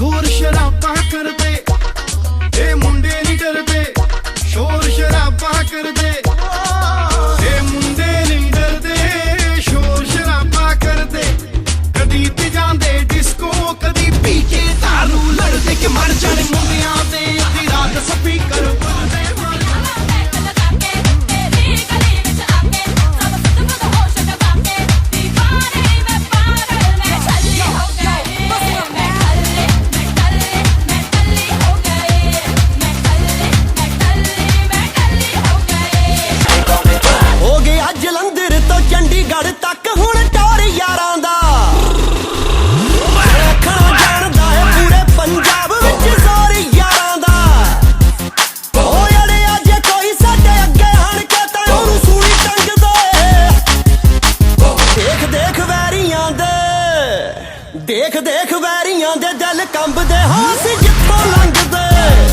ਸ਼ੋਰ ਸ਼ਰਾਬਾ ਕਰਦੇ। ਇਹ ਮੁੰਡੇ ਨਹੀਂ ਡਰਦੇ, ਸ਼ੋਰ ਸ਼ਰਾਬਾ ਕਰਦੇ। ਇਹ ਮੁੰਡੇ ਨਹੀਂ ਡਰਦੇ, ਸ਼ੋਰ ਸ਼ਰਾਬਾ ਕਰਦੇ। ਕਦੀ ਤੇ ਜਾਂਦੇ ਡਿਸਕੋ ਕਦੀ ਪੀ ਕੇ ਦਾਰੂ ਲੜਦੇ ਕਿ ਮਰ ਜਾਣ ਮੁੰਡਿਆਂ ਦੇ, ਅੱਧੀ ਰਾਤ ਸਪੀਕਰ ਦੇਖ ਦੇਖ ਵੈਰੀਆਂ ਦੇ ਦਿਲ ਕੰਬਦੇ ਹਾਂ ਅਸੀਂ ਜਿੱਥੋਂ ਲੰਘਦੇ।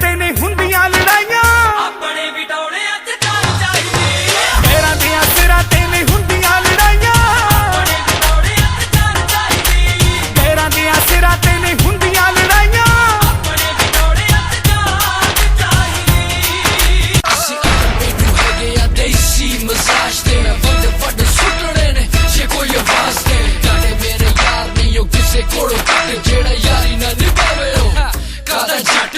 ਤੇ ਨਹੀਂ ਹੁੰਦੀਆਂ ਲੜਾਈਆਂ। ਆਪਣੇ ਵਿਟੌੜਿਆਂ ਤੇ ਚੱਲ ਚਾਹੀਦੀ ਤੇਰਾਂ ਦੀਆਂ ਸਿਰਾਂ ਤੇ ਨਹੀਂ ਹੁੰਦੀਆਂ ਲੜਾਈਆਂ। ਆਪਣੇ ਵਿਟੌੜਿਆਂ ਤੇ ਚੱਲ ਚਾਹੀਦੀ ਤੇਰਾਂ ਦੀਆਂ ਸਿਰਾਂ ਤੇ ਨਹੀਂ ਹੁੰਦੀਆਂ ਲੜਾਈਆਂ। ਆਪਣੇ ਵਿਟੌੜਿਆਂ ਤੇ ਚੱਲ ਚਾਹੀਦੀ ਅਸੀਂ ਮੈਨੂੰ ਹੈਗੇ ਆ ਦੇਸੀ ਮਸਾਜ ਤੇ ਵੱਡੇ ਵੱਡੇ ਸੁੱਟਣੇ ਨੇ ਜੇ ਕੋਈ ਆਵਾਜ਼ ਦੇ ਗਾਣੇ ਮੇਰੇ ਯਾਰ ਨਹੀਂ ਉਹ ਕਿਸੇ ਕੋਲੋਂ ਕੱਟ ਜਿਹੜਾ ਯਾਰੀ ਨਾ ਨਿਭਾਵੇ ਉਹ। ਕਾਦਾ ਜੱਟ